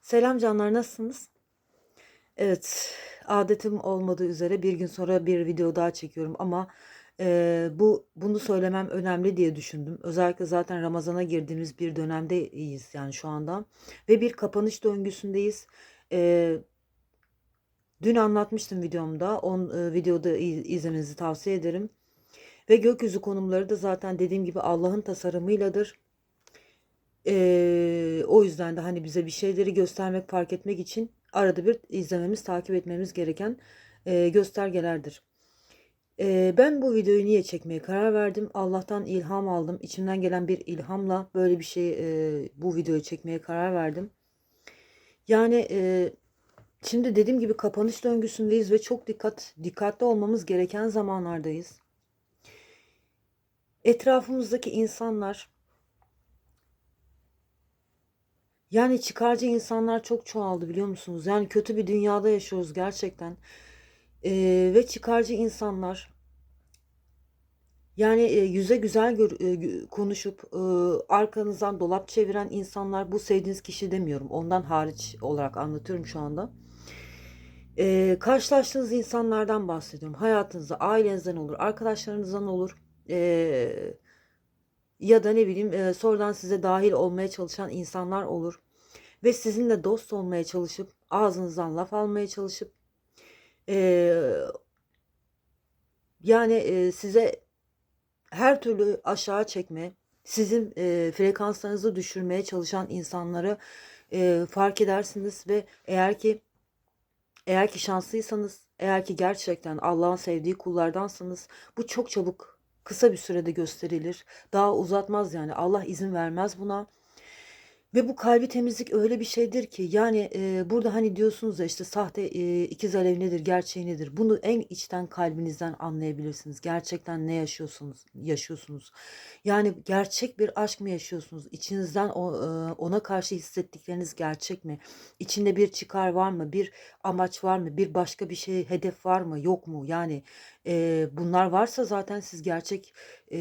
Selam canlar nasılsınız? Evet, adetim olmadığı üzere bir gün sonra bir video daha çekiyorum ama eee, bu bunu söylemem önemli diye düşündüm. Özellikle zaten Ramazan'a girdiğimiz bir dönemdeyiz yani şu anda ve bir kapanış döngüsündeyiz. Eee, dün anlatmıştım videomda, on eee, videoda iz- izlemenizi tavsiye ederim. Ve gökyüzü konumları da zaten dediğim gibi Allah'ın tasarımıyladır. Eee, o yüzden de hani bize bir şeyleri göstermek, fark etmek için arada bir izlememiz, takip etmemiz gereken eee, göstergelerdir. Eee, ben bu videoyu niye çekmeye karar verdim? Allah'tan ilham aldım. İçimden gelen bir ilhamla böyle bir şey, eee, bu videoyu çekmeye karar verdim. Yani eee, şimdi dediğim gibi kapanış döngüsündeyiz ve çok dikkat dikkatli olmamız gereken zamanlardayız. Etrafımızdaki insanlar Yani çıkarcı insanlar çok çoğaldı biliyor musunuz? Yani kötü bir dünyada yaşıyoruz gerçekten. Ee, ve çıkarcı insanlar yani e, yüze güzel gör- e, konuşup e, arkanızdan dolap çeviren insanlar bu sevdiğiniz kişi demiyorum. Ondan hariç olarak anlatıyorum şu anda. Ee, karşılaştığınız insanlardan bahsediyorum. Hayatınızda ailenizden olur, arkadaşlarınızdan olur. Ee, ya da ne bileyim e, sonradan size dahil olmaya çalışan insanlar olur. Ve sizinle dost olmaya çalışıp ağzınızdan laf almaya çalışıp eee, yani eee, size her türlü aşağı çekme, sizin eee, frekanslarınızı düşürmeye çalışan insanları eee, fark edersiniz ve eğer ki eğer ki şanslıysanız, eğer ki gerçekten Allah'ın sevdiği kullardansanız bu çok çabuk kısa bir sürede gösterilir. Daha uzatmaz yani. Allah izin vermez buna. Ve bu kalbi temizlik öyle bir şeydir ki yani e, burada hani diyorsunuz ya işte sahte e, ikiz alev nedir, gerçeği nedir? Bunu en içten kalbinizden anlayabilirsiniz. Gerçekten ne yaşıyorsunuz, yaşıyorsunuz. Yani gerçek bir aşk mı yaşıyorsunuz? İçinizden o, e, ona karşı hissettikleriniz gerçek mi? İçinde bir çıkar var mı? Bir amaç var mı? Bir başka bir şey, hedef var mı? Yok mu? Yani e, bunlar varsa zaten siz gerçek e,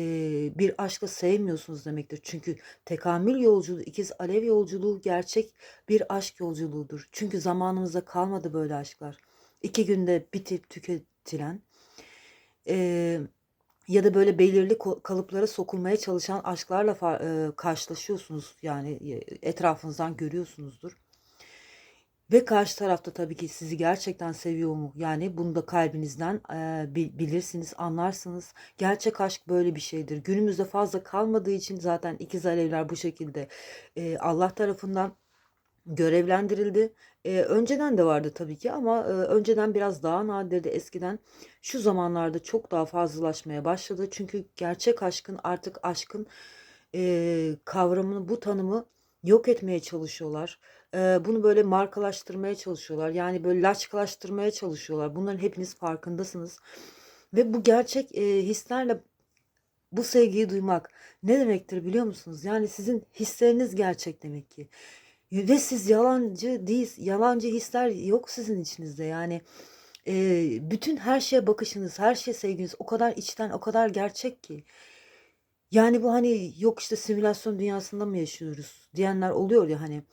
bir aşkı sevmiyorsunuz demektir. Çünkü Tekamül yolculuğu, ikiz alev yolculuğu gerçek bir aşk yolculuğudur. Çünkü zamanımızda kalmadı böyle aşklar. İki günde bitip tüketilen eee, ya da böyle belirli kalıplara sokulmaya çalışan aşklarla eee, karşılaşıyorsunuz. Yani e, etrafınızdan görüyorsunuzdur. Ve karşı tarafta tabii ki sizi gerçekten seviyor mu? Yani bunu da kalbinizden bilirsiniz, anlarsınız. Gerçek aşk böyle bir şeydir. Günümüzde fazla kalmadığı için zaten ikiz alevler bu şekilde Allah tarafından görevlendirildi. Önceden de vardı tabii ki ama önceden biraz daha nadirdi eskiden. Şu zamanlarda çok daha fazlalaşmaya başladı. Çünkü gerçek aşkın artık aşkın eee, kavramını, bu tanımı yok etmeye çalışıyorlar. Bunu böyle markalaştırmaya çalışıyorlar. Yani böyle laçkalaştırmaya çalışıyorlar. Bunların hepiniz farkındasınız. Ve bu gerçek hislerle bu sevgiyi duymak ne demektir biliyor musunuz? Yani sizin hisleriniz gerçek demek ki. Ve siz yalancı değil, yalancı hisler yok sizin içinizde. Yani bütün her şeye bakışınız, her şeye sevginiz o kadar içten, o kadar gerçek ki. Yani bu hani yok işte simülasyon dünyasında mı yaşıyoruz diyenler oluyor ya hani.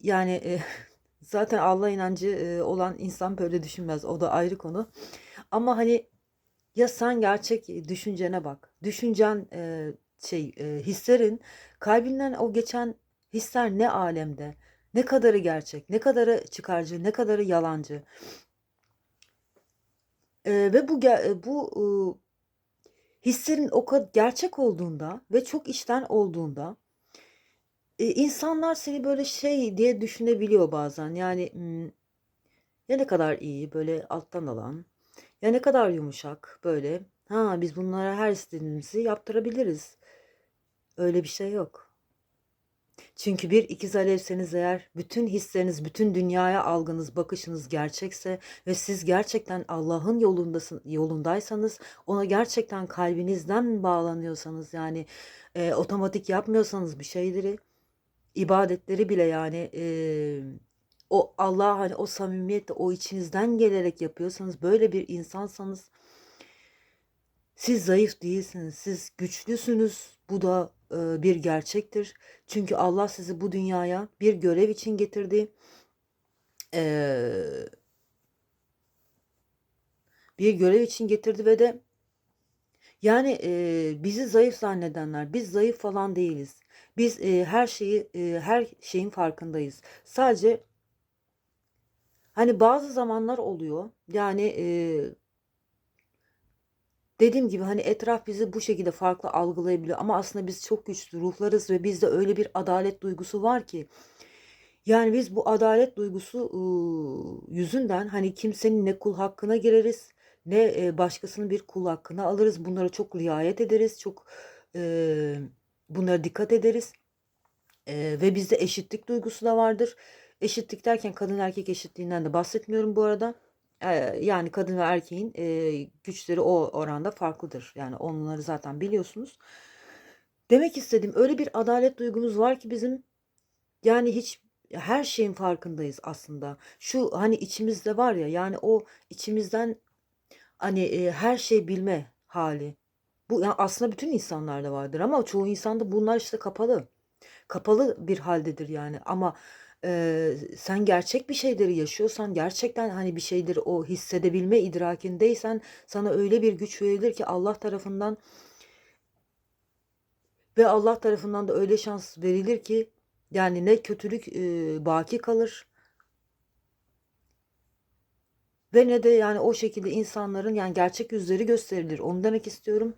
Yani e, zaten Allah inancı e, olan insan böyle düşünmez. O da ayrı konu. Ama hani ya sen gerçek düşüncene bak. Düşüncen e, şey e, hislerin kalbinden o geçen hisler ne alemde? Ne kadarı gerçek, ne kadarı çıkarcı, ne kadarı yalancı. E, ve bu bu e, hislerin o kadar gerçek olduğunda ve çok içten olduğunda e, insanlar seni böyle şey diye düşünebiliyor bazen. Yani ya ne kadar iyi böyle alttan alan ya ne kadar yumuşak böyle. Ha biz bunlara her istediğimizi yaptırabiliriz. Öyle bir şey yok. Çünkü bir ikiz alevseniz eğer bütün hisleriniz, bütün dünyaya algınız, bakışınız gerçekse ve siz gerçekten Allah'ın yolundasın, yolundaysanız, ona gerçekten kalbinizden bağlanıyorsanız yani e, otomatik yapmıyorsanız bir şeyleri, ibadetleri bile yani e, o Allah hani o samimiyetle o içinizden gelerek yapıyorsanız böyle bir insansanız siz zayıf değilsiniz. Siz güçlüsünüz. Bu da bir gerçektir. Çünkü Allah sizi bu dünyaya bir görev için getirdi. Bir görev için getirdi ve de yani eee, bizi zayıf zannedenler, biz zayıf falan değiliz. Biz eee, her şeyi, eee, her şeyin farkındayız. Sadece hani bazı zamanlar oluyor. Yani eee, dediğim gibi hani etraf bizi bu şekilde farklı algılayabiliyor. Ama aslında biz çok güçlü ruhlarız ve bizde öyle bir adalet duygusu var ki. Yani biz bu adalet duygusu ııı, yüzünden hani kimsenin ne kul hakkına gireriz ne e, başkasının bir kul hakkını alırız. Bunlara çok riayet ederiz. Çok e, bunlara dikkat ederiz. E, ve bizde eşitlik duygusu da vardır. Eşitlik derken kadın erkek eşitliğinden de bahsetmiyorum bu arada. Yani kadın ve erkeğin güçleri o oranda farklıdır. Yani onları zaten biliyorsunuz. Demek istediğim öyle bir adalet duygumuz var ki bizim yani hiç her şeyin farkındayız aslında. Şu hani içimizde var ya yani o içimizden hani her şey bilme hali. Bu yani aslında bütün insanlarda vardır ama çoğu insanda bunlar işte kapalı. Kapalı bir haldedir yani ama e, sen gerçek bir şeyleri yaşıyorsan gerçekten hani bir şeyleri o hissedebilme idrakindeysen sana öyle bir güç verilir ki Allah tarafından ve Allah tarafından da öyle şans verilir ki yani ne kötülük e, baki kalır ve ne de yani o şekilde insanların yani gerçek yüzleri gösterilir. Onu demek istiyorum.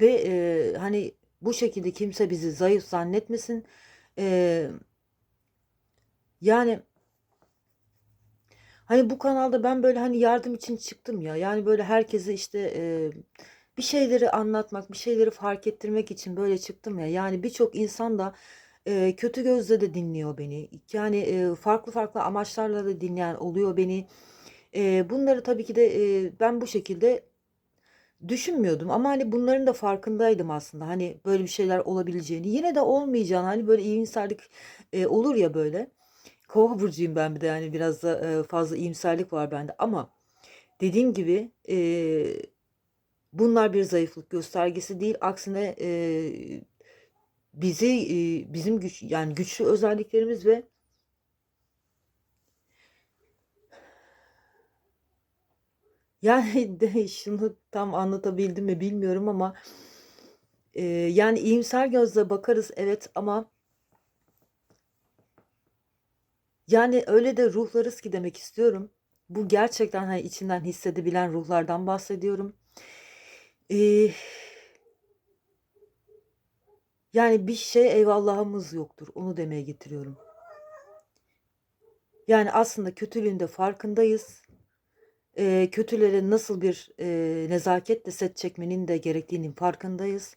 Ve e, hani bu şekilde kimse bizi zayıf zannetmesin. E, yani hani bu kanalda ben böyle hani yardım için çıktım ya. Yani böyle herkese işte e, bir şeyleri anlatmak, bir şeyleri fark ettirmek için böyle çıktım ya. Yani birçok insan da e, kötü gözle de dinliyor beni. Yani e, farklı farklı amaçlarla da dinleyen oluyor beni. E, bunları tabii ki de e, ben bu şekilde düşünmüyordum ama hani bunların da farkındaydım aslında. Hani böyle bir şeyler olabileceğini, yine de olmayacağını, hani böyle iyimserlik e, olur ya böyle. Kova burcuyum ben bir de yani biraz da e, fazla iyimserlik var bende ama dediğim gibi e, bunlar bir zayıflık göstergesi değil. Aksine e, bizi e, bizim güç yani güçlü özelliklerimiz ve Yani de şunu tam anlatabildim mi bilmiyorum ama e, yani iyimser gözle bakarız evet ama yani öyle de ruhlarız ki demek istiyorum. Bu gerçekten hani içinden hissedebilen ruhlardan bahsediyorum. Ee, yani bir şey eyvallahımız yoktur. Onu demeye getiriyorum. Yani aslında kötülüğün de farkındayız. Eee, kötülere nasıl bir, eee, nezaketle set çekmenin de gerektiğinin farkındayız.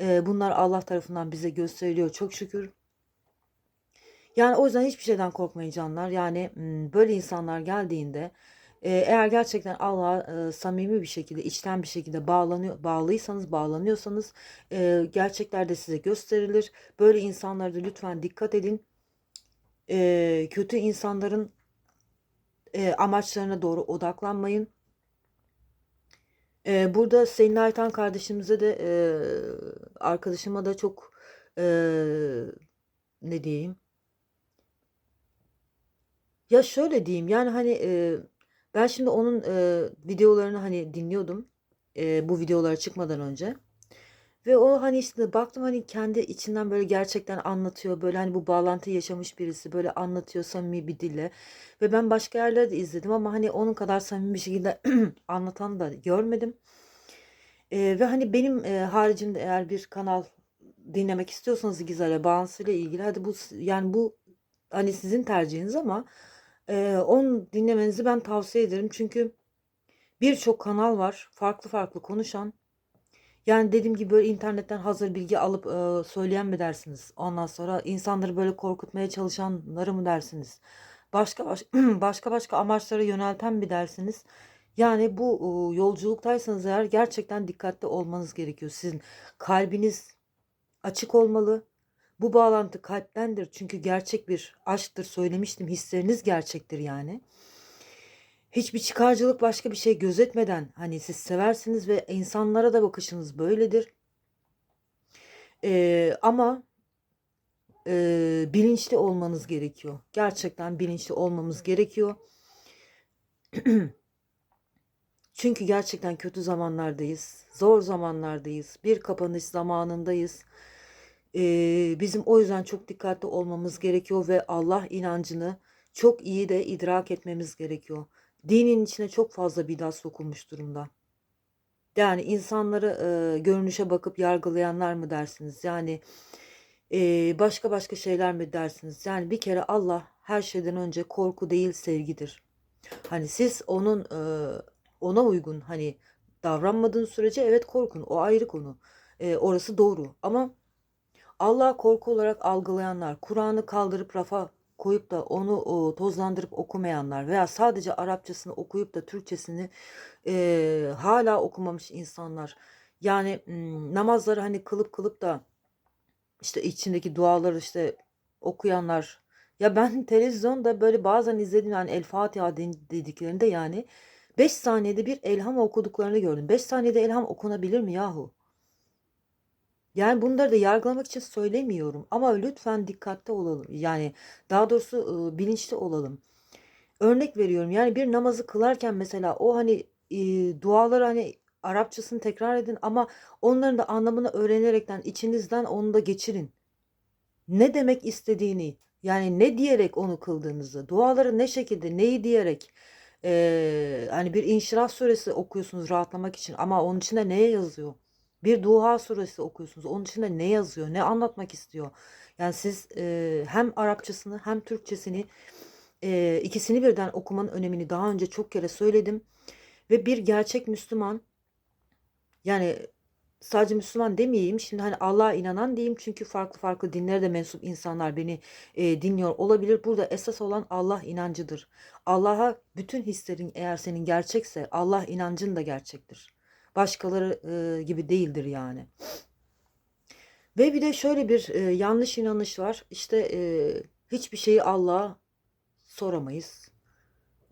Eee, bunlar Allah tarafından bize gösteriliyor çok şükür. Yani o yüzden hiçbir şeyden korkmayın canlar. Yani böyle insanlar geldiğinde, eee, eğer gerçekten Allah'a, eee, samimi bir şekilde, içten bir şekilde bağlanıyor bağlıysanız, bağlanıyorsanız, eee, gerçekler de size gösterilir. Böyle insanlara da lütfen dikkat edin. Eee, kötü insanların Eee, amaçlarına doğru odaklanmayın. Eee, burada Selin Aytan kardeşimize de eee, arkadaşıma da çok eee, ne diyeyim? Ya şöyle diyeyim yani hani eee, ben şimdi onun eee, videolarını hani dinliyordum. Eee, bu videolar çıkmadan önce. Ve o hani işte baktım hani kendi içinden böyle gerçekten anlatıyor. Böyle hani bu bağlantıyı yaşamış birisi böyle anlatıyor samimi bir dille. Ve ben başka yerlerde de izledim ama hani onun kadar samimi bir şekilde anlatan da görmedim. Ee, ve hani benim e, haricimde eğer bir kanal dinlemek istiyorsanız Gizem'le bağlantısıyla ilgili hadi bu yani bu hani sizin tercihiniz ama e, onu dinlemenizi ben tavsiye ederim. Çünkü birçok kanal var farklı farklı konuşan yani dediğim gibi böyle internetten hazır bilgi alıp e, söyleyen mi dersiniz? Ondan sonra insanları böyle korkutmaya çalışanları mı dersiniz? Başka baş- başka başka amaçlara yönelten mi dersiniz? Yani bu e, yolculuktaysanız eğer gerçekten dikkatli olmanız gerekiyor. Sizin kalbiniz açık olmalı. Bu bağlantı kalptendir. Çünkü gerçek bir aşktır söylemiştim. Hisleriniz gerçektir yani. Hiçbir çıkarcılık başka bir şey gözetmeden hani siz seversiniz ve insanlara da bakışınız böyledir. Eee, ama eee, bilinçli olmanız gerekiyor. Gerçekten bilinçli olmamız gerekiyor. Çünkü gerçekten kötü zamanlardayız. Zor zamanlardayız. Bir kapanış zamanındayız. Eee, bizim o yüzden çok dikkatli olmamız gerekiyor ve Allah inancını çok iyi de idrak etmemiz gerekiyor. Dinin içine çok fazla bidat sokulmuş durumda. Yani insanları eee, görünüşe bakıp yargılayanlar mı dersiniz? Yani eee, başka başka şeyler mi dersiniz? Yani bir kere Allah her şeyden önce korku değil sevgidir. Hani siz onun eee, ona uygun hani davranmadığın sürece evet korkun o ayrı konu. Eee, orası doğru ama Allah'ı korku olarak algılayanlar, Kur'an'ı kaldırıp rafa koyup da onu o, tozlandırıp okumayanlar veya sadece Arapçasını okuyup da Türkçesini eee, hala okumamış insanlar. Yani namazları hani kılıp kılıp da işte içindeki duaları işte okuyanlar. Ya ben televizyonda böyle bazen izledim yani El Fatiha dediklerinde yani 5 saniyede bir elham okuduklarını gördüm. 5 saniyede elham okunabilir mi yahu? Yani bunları da yargılamak için söylemiyorum ama lütfen dikkatli olalım. Yani daha doğrusu e, bilinçli olalım. Örnek veriyorum yani bir namazı kılarken mesela o hani e, duaları hani Arapçasını tekrar edin ama onların da anlamını öğrenerekten içinizden onu da geçirin. Ne demek istediğini yani ne diyerek onu kıldığınızı, duaları ne şekilde, neyi diyerek e, hani bir İnşirah suresi okuyorsunuz rahatlamak için ama onun içinde neye yazıyor? Bir Duha suresi okuyorsunuz. Onun içinde ne yazıyor? Ne anlatmak istiyor? Yani siz e, hem Arapçasını hem Türkçesini e, ikisini birden okumanın önemini daha önce çok kere söyledim. Ve bir gerçek Müslüman yani sadece Müslüman demeyeyim. Şimdi hani Allah'a inanan diyeyim. Çünkü farklı farklı dinlere de mensup insanlar beni e, dinliyor olabilir. Burada esas olan Allah inancıdır. Allah'a bütün hislerin eğer senin gerçekse Allah inancın da gerçektir. Başkaları e, gibi değildir yani. Ve bir de şöyle bir e, yanlış inanış var. İşte e, hiçbir şeyi Allah'a soramayız.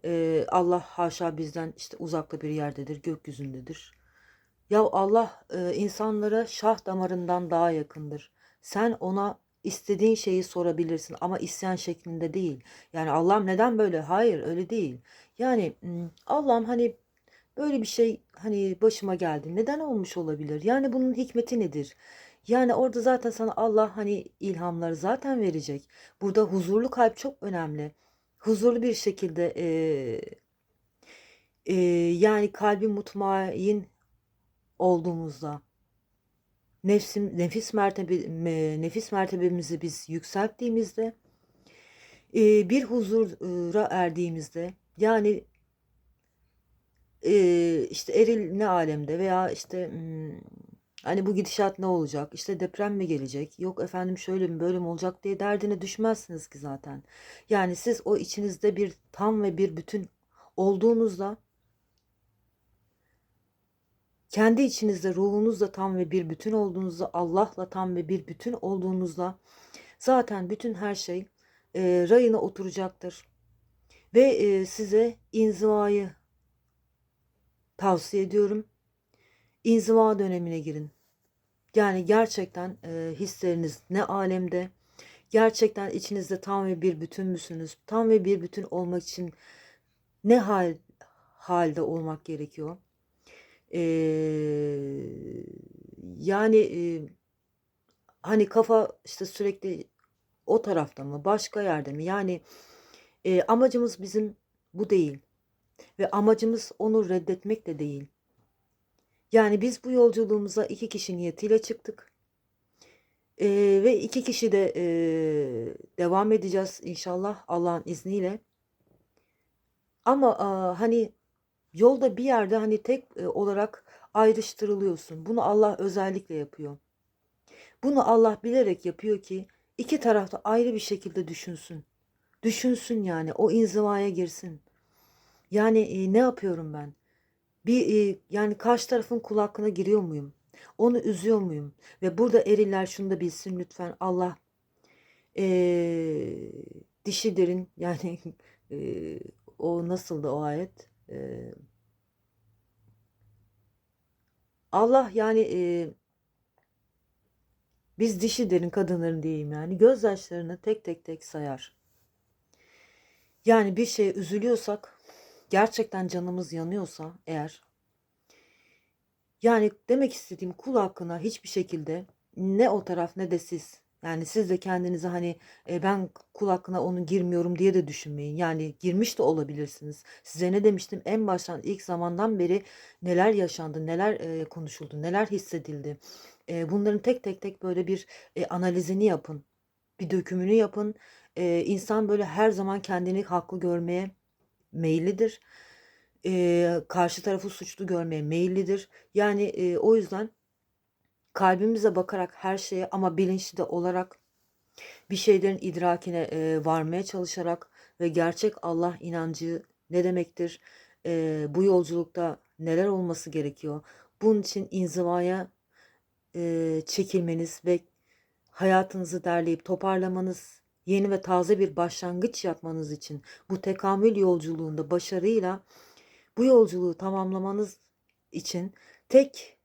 E, Allah haşa bizden işte uzakta bir yerdedir, gökyüzündedir. Ya Allah e, insanlara şah damarından daha yakındır. Sen ona istediğin şeyi sorabilirsin ama isyan şeklinde değil. Yani Allah'ım neden böyle? Hayır, öyle değil. Yani Allah'ım hani böyle bir şey hani başıma geldi. Neden olmuş olabilir? Yani bunun hikmeti nedir? Yani orada zaten sana Allah hani ilhamları zaten verecek. Burada huzurlu kalp çok önemli. Huzurlu bir şekilde e, e, yani kalbi mutmain olduğumuzda nefsim nefis mertebe me- nefis mertebemizi biz yükselttiğimizde e, bir huzura erdiğimizde yani e, işte eril ne alemde veya işte hani bu gidişat ne olacak işte deprem mi gelecek yok efendim şöyle mi böyle mi olacak diye derdine düşmezsiniz ki zaten yani siz o içinizde bir tam ve bir bütün olduğunuzda kendi içinizde ruhunuzla tam ve bir bütün olduğunuzda, Allah'la tam ve bir bütün olduğunuzda zaten bütün her şey e, rayına oturacaktır. Ve e, size inzivayı tavsiye ediyorum. İnziva dönemine girin. Yani gerçekten e, hisleriniz ne alemde, gerçekten içinizde tam ve bir bütün müsünüz? Tam ve bir bütün olmak için ne hal halde olmak gerekiyor? Eee, yani eee, hani kafa işte sürekli o tarafta mı başka yerde mi? Yani eee, amacımız bizim bu değil ve amacımız onu reddetmek de değil. Yani biz bu yolculuğumuza iki kişi niyetiyle çıktık Eee, ve iki kişi de eee, devam edeceğiz inşallah Allah'ın izniyle. Ama aa, hani Yolda bir yerde hani tek e, olarak ayrıştırılıyorsun. Bunu Allah özellikle yapıyor. Bunu Allah bilerek yapıyor ki iki tarafta ayrı bir şekilde düşünsün. Düşünsün yani o inzivaya girsin. Yani e, ne yapıyorum ben? Bir e, yani karşı tarafın kul giriyor muyum? Onu üzüyor muyum? Ve burada eriller şunu da bilsin lütfen. Allah e, dişilerin yani e, o nasıldı o ayet? E, Allah yani e, biz dişilerin kadınların diyeyim yani gözyaşlarını tek tek tek sayar. Yani bir şeye üzülüyorsak gerçekten canımız yanıyorsa eğer yani demek istediğim kul hakkına hiçbir şekilde ne o taraf ne de siz yani siz de kendinize hani e, ben kul hakkına onun girmiyorum diye de düşünmeyin. Yani girmiş de olabilirsiniz. Size ne demiştim en baştan ilk zamandan beri neler yaşandı, neler e, konuşuldu, neler hissedildi. E, bunların tek tek tek böyle bir e, analizini yapın. Bir dökümünü yapın. E, insan böyle her zaman kendini haklı görmeye meyillidir. E, karşı tarafı suçlu görmeye meyillidir. Yani e, o yüzden kalbimize bakarak her şeye ama bilinçli de olarak bir şeylerin idrakine e, varmaya çalışarak ve gerçek Allah inancı ne demektir? E, bu yolculukta neler olması gerekiyor? Bunun için inzivaya e, çekilmeniz ve hayatınızı derleyip toparlamanız, yeni ve taze bir başlangıç yapmanız için bu tekamül yolculuğunda başarıyla bu yolculuğu tamamlamanız için tek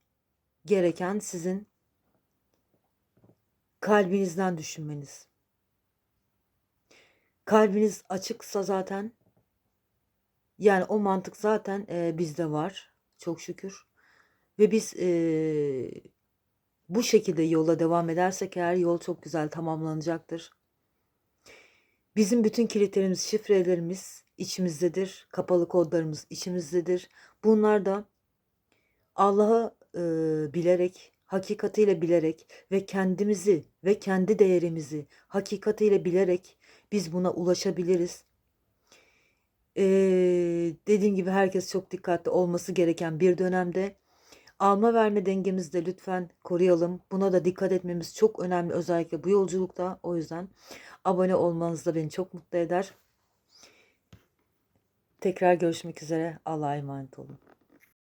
gereken sizin kalbinizden düşünmeniz. Kalbiniz açıksa zaten yani o mantık zaten e, bizde var çok şükür. Ve biz e, bu şekilde yola devam edersek eğer yol çok güzel tamamlanacaktır. Bizim bütün kilitlerimiz, şifrelerimiz içimizdedir. Kapalı kodlarımız içimizdedir. Bunlar da Allah'ı e, bilerek, hakikatiyle bilerek ve kendimizi ve kendi değerimizi hakikatiyle bilerek biz buna ulaşabiliriz. Ee, dediğim gibi herkes çok dikkatli olması gereken bir dönemde alma verme dengemizi de lütfen koruyalım. Buna da dikkat etmemiz çok önemli özellikle bu yolculukta. O yüzden abone olmanız da beni çok mutlu eder. Tekrar görüşmek üzere. Allah'a emanet olun.